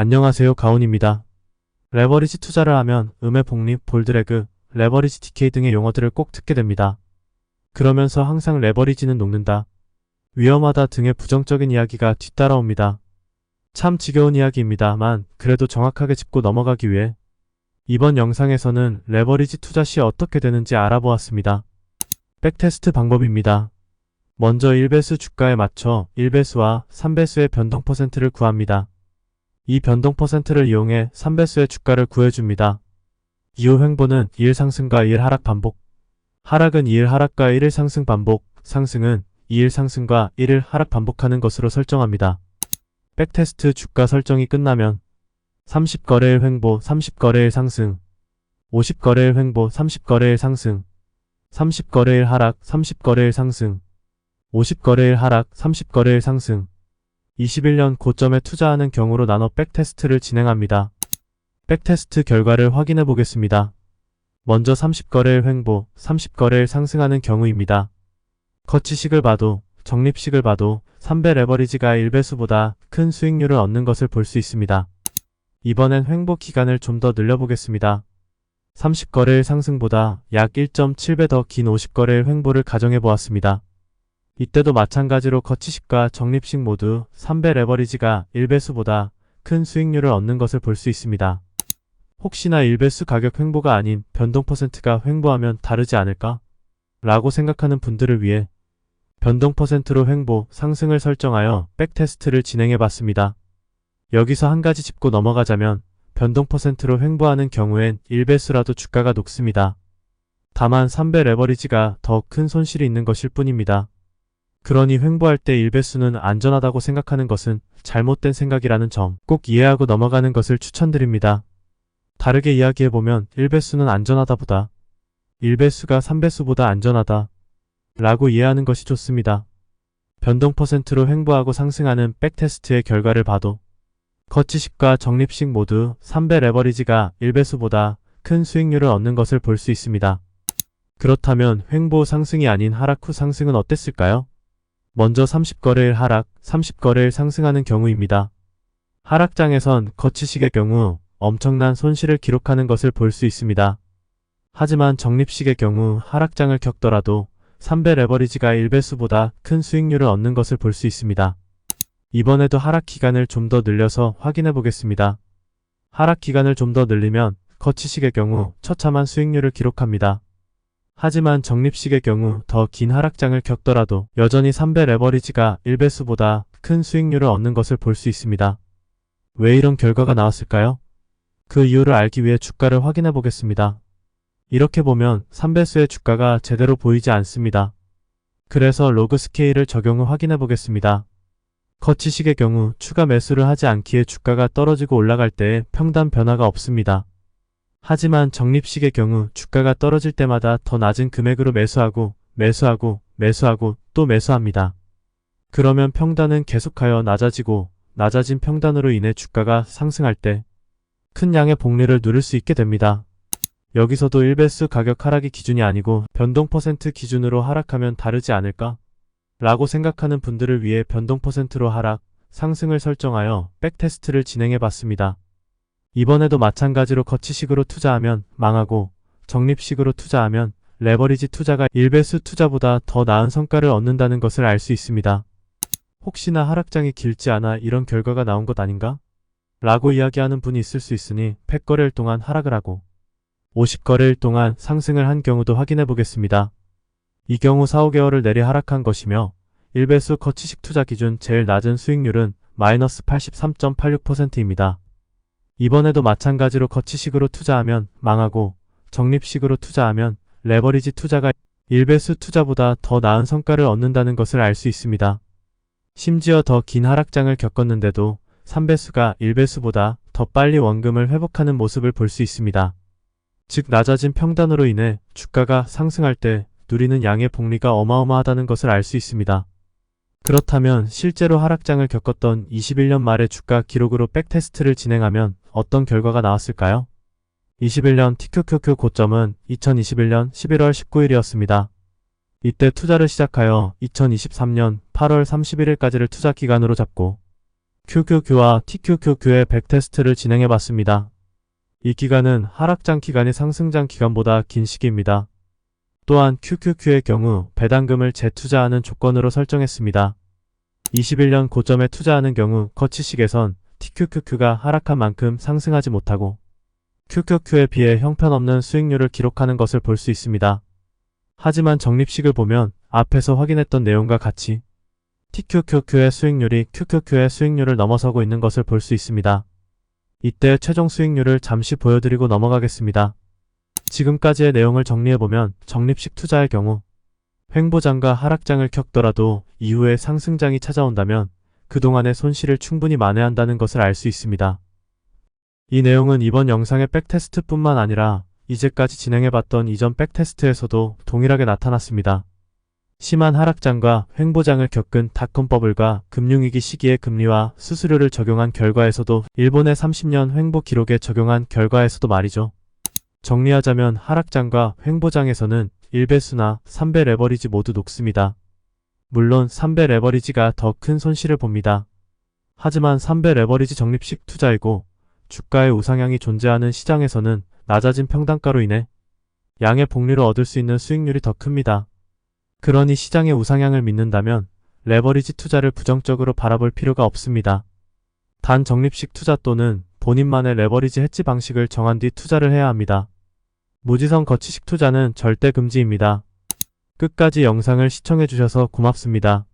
안녕하세요 가온입니다. 레버리지 투자를 하면 음의 복립, 볼드래그, 레버리지 디케이 등의 용어들을 꼭 듣게 됩니다. 그러면서 항상 레버리지는 녹는다. 위험하다 등의 부정적인 이야기가 뒤따라옵니다. 참 지겨운 이야기입니다만 그래도 정확하게 짚고 넘어가기 위해 이번 영상에서는 레버리지 투자 시 어떻게 되는지 알아보았습니다. 백테스트 방법입니다. 먼저 1배수 주가에 맞춰 1배수와 3배수의 변동 퍼센트를 구합니다. 이 변동 퍼센트를 이용해 3배수의 주가를 구해줍니다. 이후 횡보는 2일 상승과 2일 하락 반복, 하락은 2일 하락과 1일 상승 반복, 상승은 2일 상승과 1일 하락 반복하는 것으로 설정합니다. 백테스트 주가 설정이 끝나면 30거래일 횡보 30거래일 상승 50거래일 횡보 30거래일 상승 30거래일 하락 30거래일 상승 50거래일 하락 30거래일 상승 21년 고점에 투자하는 경우로 나눠 백테스트를 진행합니다. 백테스트 결과를 확인해 보겠습니다. 먼저 30거래일 횡보 30거래일 상승하는 경우입니다. 거치식을 봐도 적립식을 봐도 3배 레버리지가 1배수보다 큰 수익률을 얻는 것을 볼 수 있습니다. 이번엔 횡보 기간을 좀 더 늘려보겠습니다. 30거래일 상승보다 약 1.7배 더 긴 50거래일 횡보를 가정해 보았습니다. 이때도 마찬가지로 거치식과 적립식 모두 3배 레버리지가 1배수보다 큰 수익률을 얻는 것을 볼 수 있습니다. 혹시나 1배수 가격 횡보가 아닌 변동 퍼센트가 횡보하면 다르지 않을까? 라고 생각하는 분들을 위해 변동 퍼센트로 횡보, 상승을 설정하여 백테스트를 진행해 봤습니다. 여기서 한 가지 짚고 넘어가자면 변동 퍼센트로 횡보하는 경우엔 1배수라도 주가가 녹습니다. 다만 3배 레버리지가 더 큰 손실이 있는 것일 뿐입니다. 그러니 횡보할 때 1배수는 안전하다고 생각하는 것은 잘못된 생각이라는 점 꼭 이해하고 넘어가는 것을 추천드립니다. 다르게 이야기해보면 1배수는 안전하다보다 1배수가 3배수보다 안전하다 라고 이해하는 것이 좋습니다. 변동 퍼센트로 횡보하고 상승하는 백테스트의 결과를 봐도 거치식과 적립식 모두 3배 레버리지가 1배수보다 큰 수익률을 얻는 것을 볼 수 있습니다. 그렇다면 횡보 상승이 아닌 하락 후 상승은 어땠을까요? 먼저 30거래일 하락, 30거래일 상승하는 경우입니다. 하락장에선 거치식의 경우 엄청난 손실을 기록하는 것을 볼 수 있습니다. 하지만 적립식의 경우 하락장을 겪더라도 3배 레버리지가 1배수보다 큰 수익률을 얻는 것을 볼 수 있습니다. 이번에도 하락 기간을 좀 더 늘려서 확인해 보겠습니다. 하락 기간을 좀 더 늘리면 거치식의 경우 처참한 수익률을 기록합니다. 하지만 적립식의 경우 더 긴 하락장을 겪더라도 여전히 3배 레버리지가 1배수보다 큰 수익률을 얻는 것을 볼 수 있습니다. 왜 이런 결과가 나왔을까요? 그 이유를 알기 위해 주가를 확인해 보겠습니다. 이렇게 보면 3배수의 주가가 제대로 보이지 않습니다. 그래서 로그 스케일을 적용 후 확인해 보겠습니다. 거치식의 경우 추가 매수를 하지 않기에 주가가 떨어지고 올라갈 때 평단 변화가 없습니다. 하지만 적립식의 경우 주가가 떨어질 때마다 더 낮은 금액으로 매수하고 매수하고 매수하고 또 매수합니다. 그러면 평단은 계속하여 낮아지고 낮아진 평단으로 인해 주가가 상승할 때 큰 양의 복리를 누릴 수 있게 됩니다. 여기서도 1배수 가격 하락이 기준이 아니고 변동 퍼센트 기준으로 하락하면 다르지 않을까? 라고 생각하는 분들을 위해 변동 퍼센트로 하락, 상승을 설정하여 백테스트를 진행해 봤습니다. 이번에도 마찬가지로 거치식으로 투자하면 망하고 적립식으로 투자하면 레버리지 투자가 1배수 투자보다 더 나은 성과를 얻는다는 것을 알 수 있습니다. 혹시나 하락장이 길지 않아 이런 결과가 나온 것 아닌가? 라고 이야기하는 분이 있을 수 있으니 100거래일 동안 하락을 하고 50거래일 동안 상승을 한 경우도 확인해 보겠습니다. 이 경우 4, 5개월을 내리 하락한 것이며 1배수 거치식 투자 기준 제일 낮은 수익률은 마이너스 83.86%입니다. 이번에도 마찬가지로 거치식으로 투자하면 망하고 적립식으로 투자하면 레버리지 투자가 1배수 투자보다 더 나은 성과를 얻는다는 것을 알 수 있습니다. 심지어 더 긴 하락장을 겪었는데도 3배수가 1배수보다 더 빨리 원금을 회복하는 모습을 볼 수 있습니다. 즉 낮아진 평단으로 인해 주가가 상승할 때 누리는 양의 복리가 어마어마하다는 것을 알 수 있습니다. 그렇다면 실제로 하락장을 겪었던 21년 말의 주가 기록으로 백테스트를 진행하면 어떤 결과가 나왔을까요? 21년 TQQQ 고점은 2021년 11월 19일이었습니다. 이때 투자를 시작하여 2023년 8월 31일까지를 투자 기간으로 잡고 QQQ와 TQQQ의 백테스트를 진행해봤습니다. 이 기간은 하락장 기간이 상승장 기간보다 긴 시기입니다. 또한 QQQ의 경우 배당금을 재투자하는 조건으로 설정했습니다. 21년 고점에 투자하는 경우 거치식에선 TQQQ가 하락한 만큼 상승하지 못하고 QQQ에 비해 형편없는 수익률을 기록하는 것을 볼 수 있습니다. 하지만 적립식을 보면 앞에서 확인했던 내용과 같이 TQQQ의 수익률이 QQQ의 수익률을 넘어서고 있는 것을 볼 수 있습니다. 이때 최종 수익률을 잠시 보여드리고 넘어가겠습니다. 지금까지의 내용을 정리해보면 적립식 투자의 경우 횡보장과 하락장을 겪더라도 이후에 상승장이 찾아온다면 그동안의 손실을 충분히 만회한다는 것을 알 수 있습니다. 이 내용은 이번 영상의 백테스트뿐만 아니라 이제까지 진행해봤던 이전 백테스트에서도 동일하게 나타났습니다. 심한 하락장과 횡보장을 겪은 닷컴버블과 금융위기 시기의 금리와 수수료를 적용한 결과에서도 일본의 30년 횡보 기록에 적용한 결과에서도 말이죠. 정리하자면 하락장과 횡보장에서는 1배수나 3배 레버리지 모두 녹습니다. 물론 3배 레버리지가 더 큰 손실을 봅니다. 하지만 3배 레버리지 적립식 투자이고 주가의 우상향이 존재하는 시장에서는 낮아진 평단가로 인해 양의 복리로 얻을 수 있는 수익률이 더 큽니다. 그러니 시장의 우상향을 믿는다면 레버리지 투자를 부정적으로 바라볼 필요가 없습니다. 단 적립식 투자 또는 본인만의 레버리지 해지 방식을 정한 뒤 투자를 해야 합니다. 무지성 거치식 투자는 절대 금지입니다. 끝까지 영상을 시청해주셔서 고맙습니다.